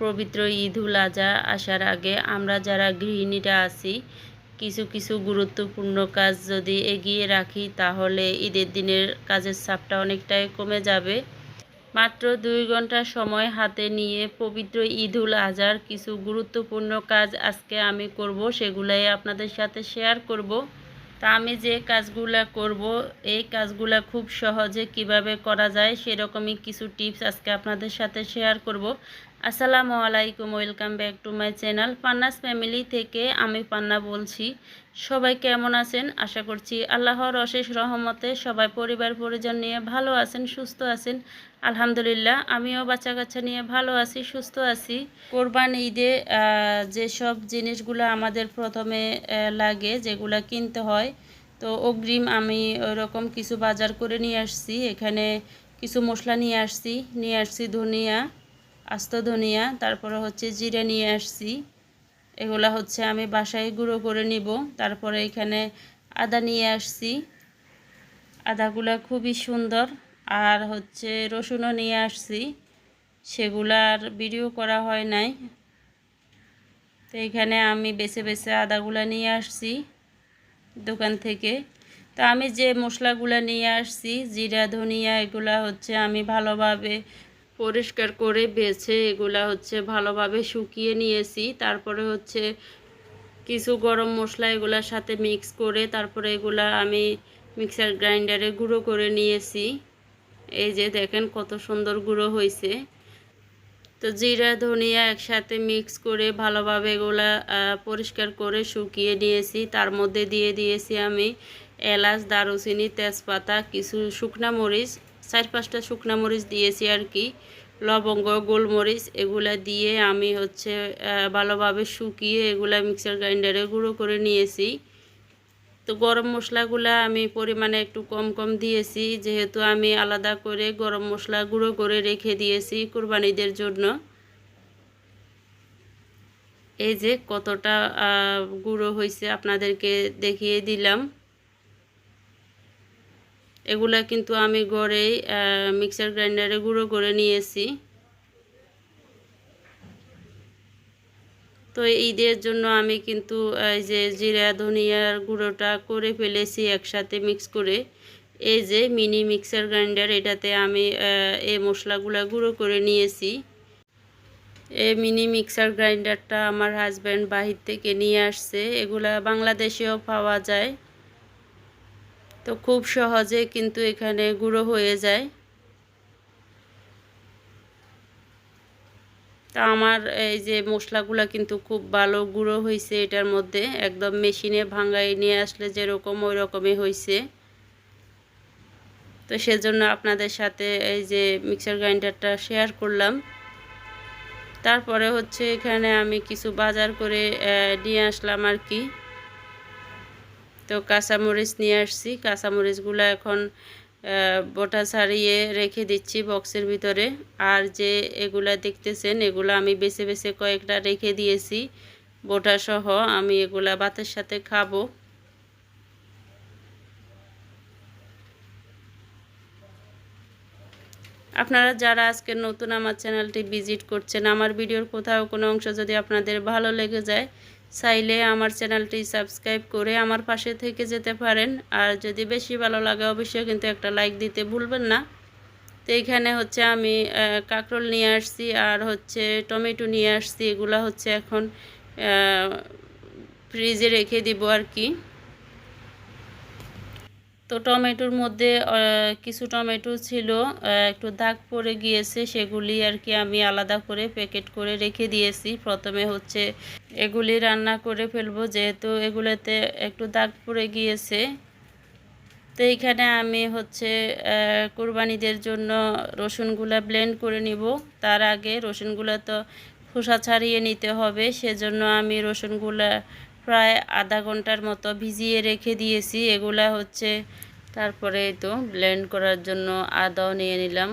পবিত্র ঈদুল আজহা আসার আগে আমরা যারা গৃহিণীরা আছি, কিছু কিছু গুরুত্বপূর্ণ কাজ যদি এগিয়ে রাখি, তাহলে ঈদের দিনের কাজের চাপটা অনেকটাই কমে যাবে। মাত্র দুই ঘণ্টা সময় হাতে নিয়ে পবিত্র ঈদুল আজহার কিছু গুরুত্বপূর্ণ কাজ আজকে আমি করব, সেগুলাই আপনাদের সাথে শেয়ার করব। তা আমি যে কাজগুলা করব, এই কাজগুলা খুব সহজে কীভাবে করা যায়, সেরকমই কিছু টিপস আজকে আপনাদের সাথে শেয়ার করব। আসসালামু আলাইকুম, welcome back to my channel Panna's family থেকে আমি পান্না বলছি। সবাই কেমন আছেন? আশা করছি আল্লাহর অশেষ রহমতে সবাই পরিবার পরিজন নিয়ে ভালো আছেন, সুস্থ আছেন। আলহামদুলিল্লাহ, আমিও বাচ্চা কাচ্চা নিয়ে ভালো আছি, সুস্থ আছি। কোরবান ঈদে যেসব জিনিসগুলো আমাদের প্রথমে লাগে, যেগুলো কিনতে হয়, তো অগ্রিম আমি ওরকম কিছু বাজার করে নিয়ে আসছি। এখানে কিছু মশলা নিয়ে আসছি নিয়ে আসছি ধনিয়া আস্ত ধনিয়া, তারপরে হচ্ছে জিরে নিয়ে আসছি। এগুলা হচ্ছে আমি বাসায় গুঁড়ো করে নিব। তারপরে এখানে আদা নিয়ে আসছি। আদাগুলা খুবই সুন্দর। আর হচ্ছে রসুনও নিয়ে আসছি। সেগুলার ভিডিও করা হয় নাই। তো এখানে আমি বেছে বেছে আদাগুলা নিয়ে আসছি দোকান থেকে। তো আমি যে মশলাগুলো নিয়ে আসছি, জিরা, ধনিয়া, এগুলা হচ্ছে আমি ভালোভাবে পরিষ্কার করে বেছে, এগুলা হচ্ছে ভালোভাবে শুকিয়ে নিয়েছি। তারপরে হচ্ছে কিছু গরম মশলা এগুলার সাথে মিক্স করে, তারপরে এগুলা আমি মিক্সার গ্রাইন্ডারে গুঁড়ো করে নিয়েছি। এই যে দেখেন কত সুন্দর গুঁড়ো হয়েছে। তো জিরা, ধনিয়া একসাথে মিক্স করে ভালোভাবে এগুলা পরিষ্কার করে শুকিয়ে নিয়েছি। তার মধ্যে দিয়ে দিয়েছি আমি এলাচ, দারুচিনি, তেজপাতা, কিছু শুকনা মরিচ চার পাঁচটা শুকনা মরিচ দিয়েছি আর কি, লবঙ্গ, গোলমরিচ, এগুলা দিয়ে আমি হচ্ছে ভালোভাবে শুকিয়ে এগুলা মিক্সার গ্রাইন্ডারে গুঁড়ো করে নিয়েছি। তো গরম মশলাগুলা আমি পরিমাণে একটু কম কম দিয়েছি, যেহেতু আমি আলাদা করে গরম মশলা গুঁড়ো করে রেখে দিয়েছি কুরবানিদের জন্য। এই যে কতটা গুঁড়ো হয়েছে আপনাদেরকে দেখিয়ে দিলাম। এগুলা কিন্তু আমি ঘরেই মিক্সার গ্রাইন্ডারে গুঁড়ো করে নিয়েছি। তো ঈদের জন্য আমি কিন্তু এই যে জিরা, ধনিয়ার গুঁড়োটা করে ফেলেছি একসাথে মিক্স করে। এই যে মিনি মিক্সার গ্রাইন্ডার এটাতে আমি এই মশলাগুলো গুঁড়ো করে নিয়েছি। এই মিনি মিক্সার গ্রাইন্ডারটা আমার হাজব্যান্ড বাহির থেকে নিয়ে আসছে। এগুলা বাংলাদেশেও পাওয়া যায়। তো খুব সহজে কিন্তু এখানে গুঁড়ো হয়ে যায়। তা আমার এই যে মশলাগুলো কিন্তু খুব ভালো গুঁড়ো হয়েছে এটার মধ্যে, একদম মেশিনে ভাঙাই নিয়ে আসলে যেরকম ওই রকমই হয়েছে তো সেজন্য আপনাদের সাথে এই যে মিক্সার গ্রাইন্ডারটা শেয়ার করলাম। তারপরে হচ্ছে এখানে আমি কিছু বাজার করে নিয়ে আসলাম আর কি। তো কাঁচামরিচ নিয়ে আসছি। কাঁচামরিচগুলো এখন বোটা ছাড়িয়ে রেখে দিচ্ছি বক্সের ভিতরে। আর যে এগুলা দেখতেছেন, এগুলো আমি বেছে বেছে কয়েকটা রেখে দিয়েছি। বোটা সহ আমি এগুলা ভাতের সাথে খাব। আপনারা যারা আজকে নতুন আমার চ্যানেলটি ভিজিট করছেন, আমার ভিডিওর কোথাও কোনো অংশ যদি আপনাদের ভালো লেগে যায় চাইলে আমার চ্যানেলটি সাবস্ক্রাইব করে আমার পাশে থেকে যেতে পারেন। আর যদি বেশি ভালো লাগে অবশ্যই কিন্তু একটা লাইক দিতে ভুলবেন না। তো এইখানে হচ্ছে আমি কাঁকরোল নিয়ে আসছি আর হচ্ছে টমেটো নিয়ে আসছি। এগুলো হচ্ছে এখন ফ্রিজে রেখে দিব আর কি। তো টমেটোর মধ্যে কিছু টমেটো ছিল একটু দাগ পড়ে গিয়েছে, সেগুলি আর কি আমি আলাদা করে প্যাকেট করে রেখে দিয়েছি। প্রথমে হচ্ছে এগুলি রান্না করে ফেলব, যেহেতু এগুলোতে একটু দাগ পড়ে গিয়েছে। তো এইখানে আমি হচ্ছে কুরবানিদের জন্য রসুনগুলা ব্লেন্ড করে নিব। তার আগে রসুনগুলো তো খোসা ছাড়িয়ে নিতে হবে, সেজন্য আমি রসুনগুলা প্রায় আধা ঘণ্টার মতো ভিজিয়ে রেখে দিয়েছি। এগুলা হচ্ছে তারপরে তো ব্লেন্ড করার জন্য আদাও নিয়ে নিলাম।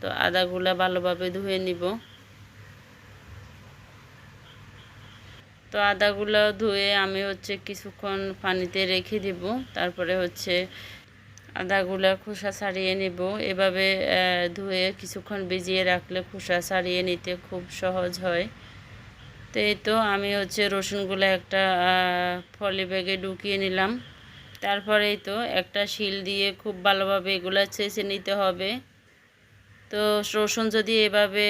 তো আদাগুলা ভালোভাবে ধুয়ে নিব। তো আদাগুলো ধুয়ে আমি হচ্ছে কিছুক্ষণ পানিতে রেখে দিব। তারপরে হচ্ছে আদাগুলা খোসা ছাড়িয়ে নেব। এভাবে ধুয়ে কিছুক্ষণ ভিজিয়ে রাখলে খোসা ছাড়িয়ে নিতে খুব সহজ হয়। তো এই তো আমি হচ্ছে রসুনগুলো একটা ফলি ব্যাগে ঢুকিয়ে নিলাম। তারপরেই তো একটা শিল দিয়ে খুব ভালোভাবে এগুলো ছেঁচে নিতে হবে। তো রসুন যদি এভাবে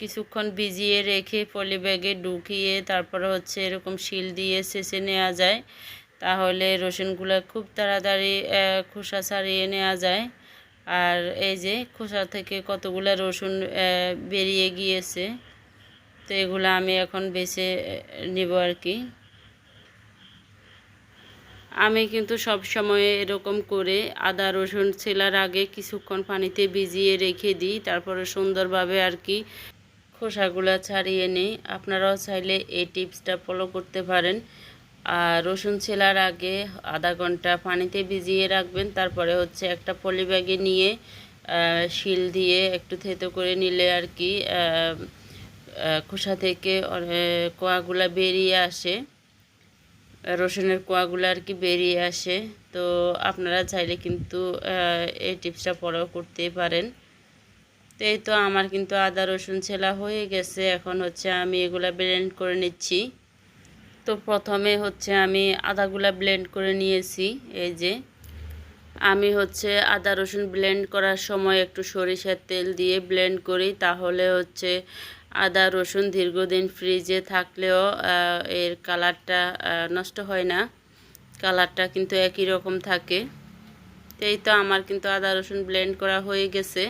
কিছুক্ষণ ভিজিয়ে রেখে পলি ব্যাগে ঢুকিয়ে তারপরে হচ্ছে এরকম শিল দিয়ে ছেঁচে নেওয়া যায়, তাহলে রসুনগুলো খুব তাড়াতাড়ি খোসা ছাড়িয়ে নেওয়া যায়। আর এই যে খোসা থেকে কতগুলো রসুন বেরিয়ে গিয়েছে তো এগুলো আমি এখন বেছে নিব আর কি। আমি কিন্তু সব সময় এরকম করে আদা, রসুন ছেলার আগে কিছুক্ষণ পানিতে ভিজিয়ে রেখে দিই, তারপরে সুন্দরভাবে আর কি খোসাগুলো ছাড়িয়ে নিই। আপনারাও চাইলে এই টিপসটা ফলো করতে পারেন। আর রসুন ছেলার আগে আধা ঘণ্টা পানিতে ভিজিয়ে রাখবেন, তারপরে হচ্ছে একটা পলি ব্যাগে নিয়ে শিল দিয়ে একটু থেতো করে নিলে আর কি খোসা থেকে কোয়াগুলা বেরিয়ে আসে। রসুনের কোয়াগুলো আর কি বেরিয়ে আসে। তো আপনারা চাইলে কিন্তু এই টিপসটা ফলো করতেই পারেন। তো এই তো আমার কিন্তু আদা, রসুন ছেলা হয়ে গেছে। এখন হচ্ছে আমি এগুলা ব্লেন্ড করে নিচ্ছি। তো প্রথমে হচ্ছে আমি আদাগুলা ব্লেন্ড করে নিয়েছি, এই যে। আমি হচ্ছে আদা, রসুন ব্লেন্ড করার সময় একটু সরিষার তেল দিয়ে ব্লেন্ড করি। তাহলে হচ্ছে আদা, রসুন দীর্ঘদিন ফ্রিজে থাকলেও এর কালারটা নষ্ট হয় না। কালারটা কিন্তু একই রকম থাকে। তাই এই তো আমার কিন্তু আদা, রসুন ব্লেন্ড করা হয়ে গেছে।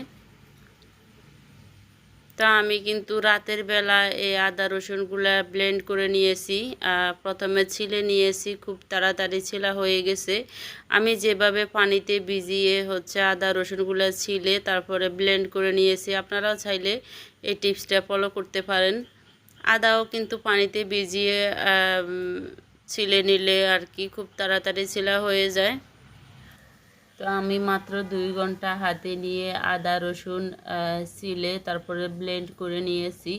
তো আমি কিন্তু রাতের বেলা এই আদা রসুনগুলা ব্লেন্ড করে নিয়েছি। প্রথমে ছিলে নিয়েছি, খুব তাড়াতাড়ি ছিলা হয়ে গেছে। আমি যেভাবে পানিতে ভিজিয়ে হচ্ছে আদা রসুনগুলো ছিলে তারপরে ব্লেন্ড করে নিয়েছি। আপনারাও চাইলে এই টিপসটা ফলো করতে পারেন। আদাও কিন্তু পানিতে ভিজিয়ে ছিলে নিলে আর কি খুব তাড়াতাড়ি ছিলা হয়ে যায়। তো আমি মাত্র দুই ঘণ্টা হাতে নিয়ে আদা, রসুন ছিলে তারপরে ব্লেন্ড করে নিয়েছি।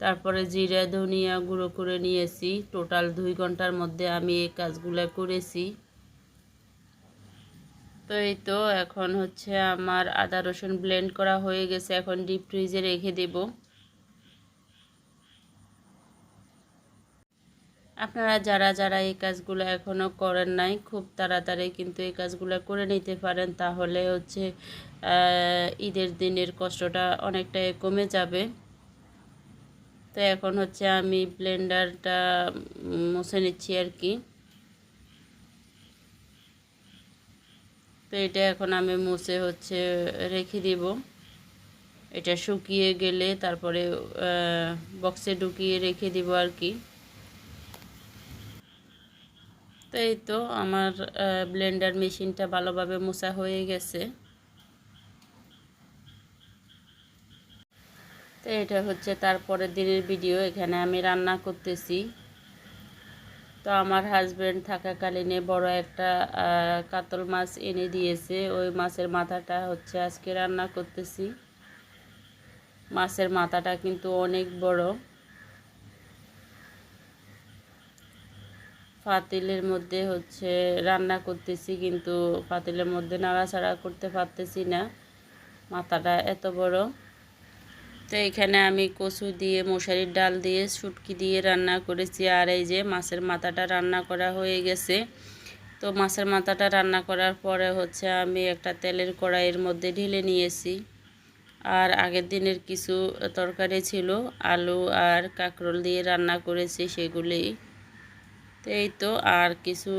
তারপরে জিরা, ধনিয়া গুঁড়ো করে নিয়েছি। টোটাল দুই ঘণ্টার মধ্যে আমি এই কাজগুলো করেছি। তো এই তো, এখন হচ্ছে আমার আদা, রসুন ব্লেন্ড করা হয়ে গেছে। এখন ডিপ ফ্রিজে রেখে দেব। আপনারা যারা যারা এই কাজগুলো এখনও করেন নাই, খুব তাড়াতাড়ি কিন্তু এই কাজগুলো করে নিতে পারেন। তাহলে হচ্ছে ঈদের দিনের কষ্টটা অনেকটাই কমে যাবে। তো এখন হচ্ছে আমি ব্লেন্ডারটা মুছে নিচ্ছি আর কি। তো এটা এখন আমি মুছে হচ্ছে রেখে দিব। এটা শুকিয়ে গেলে তারপরে বক্সে ঢুকিয়ে রেখে দিব আর কি। তো এই তো আমার ব্লেন্ডার মেশিনটা ভালোভাবে মোছা হয়ে গেছে। তো এটা হচ্ছে তারপরের দিনের ভিডিও এখানে আমি রান্না করতেছি। তো আমার হাজব্যান্ড থাকাকালীনে বড় একটা কাতল মাছ এনে দিয়েছে। ওই মাছের মাথাটা হচ্ছে আজকে রান্না করতেছি। মাছের মাথাটা কিন্তু অনেক বড়। পাতিলের মধ্যে হচ্ছে রান্না করতেছি, কিন্তু পাতিলের মধ্যে নাড়াচাড়া করতে পারতেছি না। মাথাটা এত বড়। তো এখানে আমি কচু দিয়ে, মশারির ডাল দিয়ে, শুটকি দিয়ে রান্না করেছি। আর এই যে মাছের মাথাটা রান্না করা হয়ে গেছে। তো মাছের মাথাটা রান্না করার পরে হচ্ছে আমি একটা তেলের কড়াইয়ের মধ্যে ঢেলে নিয়েছি। আর আগের দিনের কিছু তরকারি ছিল, আলু আর কাঁকরোল দিয়ে রান্না করেছি, সেগুলি তো এই তো আর কিছু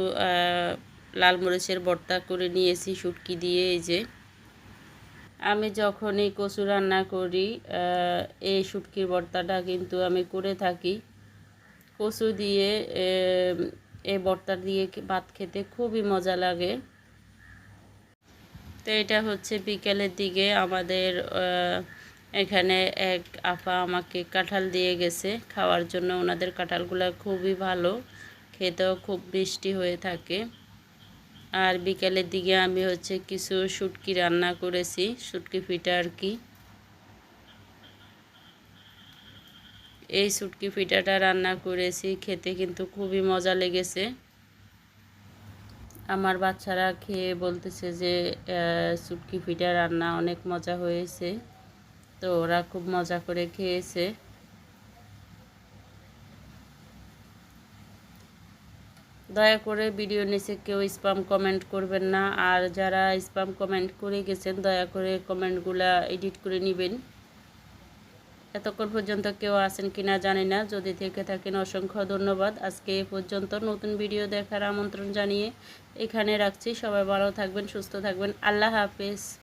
লাল মরিচের ভর্তা করে নিয়েছি, শুটকি দিয়ে এই যে। আমি যখনই কচু রান্না করি এই শুটকির ভর্তাটা কিন্তু আমি করে থাকি। কচু দিয়ে এই ভর্তা দিয়ে ভাত খেতে খুবই মজা লাগে। তো এটা হচ্ছে বিকেলের দিকে আমাদের এখানে এক আপা আমাকে কাঁঠাল দিয়ে গেছে, খাওয়ার জন্য। ওনাদের কাঁঠালগুলো খুবই ভালো। খেতেও খুব মিষ্টি হয়ে থাকে। আর বিকেলের দিকে আমি হচ্ছে কিছু শুটকি রান্না করেছি, শুটকি পিঠা আর কি। এই শুটকি পিঠাটা রান্না করেছি, খেতে কিন্তু খুবই মজা লেগেছে। আমার বাচ্চারা খেয়ে বলতেছে যে শুটকি পিঠা রান্না অনেক মজা হয়েছে। তো ওরা খুব মজা করে খেয়েছে। দয়া করে ভিডিও নিচে কেউ স্পাম কমেন্ট করবেন না। আর যারা স্পাম কমেন্ট করে গেছেন, দয়া করে কমেন্টগুলা এডিট করে নেবেন। এতক্ষণ পর্যন্ত কেউ আছেন কিনা জানি না। যদি থেকে থাকেন, অসংখ্য ধন্যবাদ। আজকে এ পর্যন্ত নতুন ভিডিও দেখার আমন্ত্রণ জানিয়ে এখানে রাখছি। সবাই ভালো থাকবেন, সুস্থ থাকবেন। আল্লাহ হাফেজ।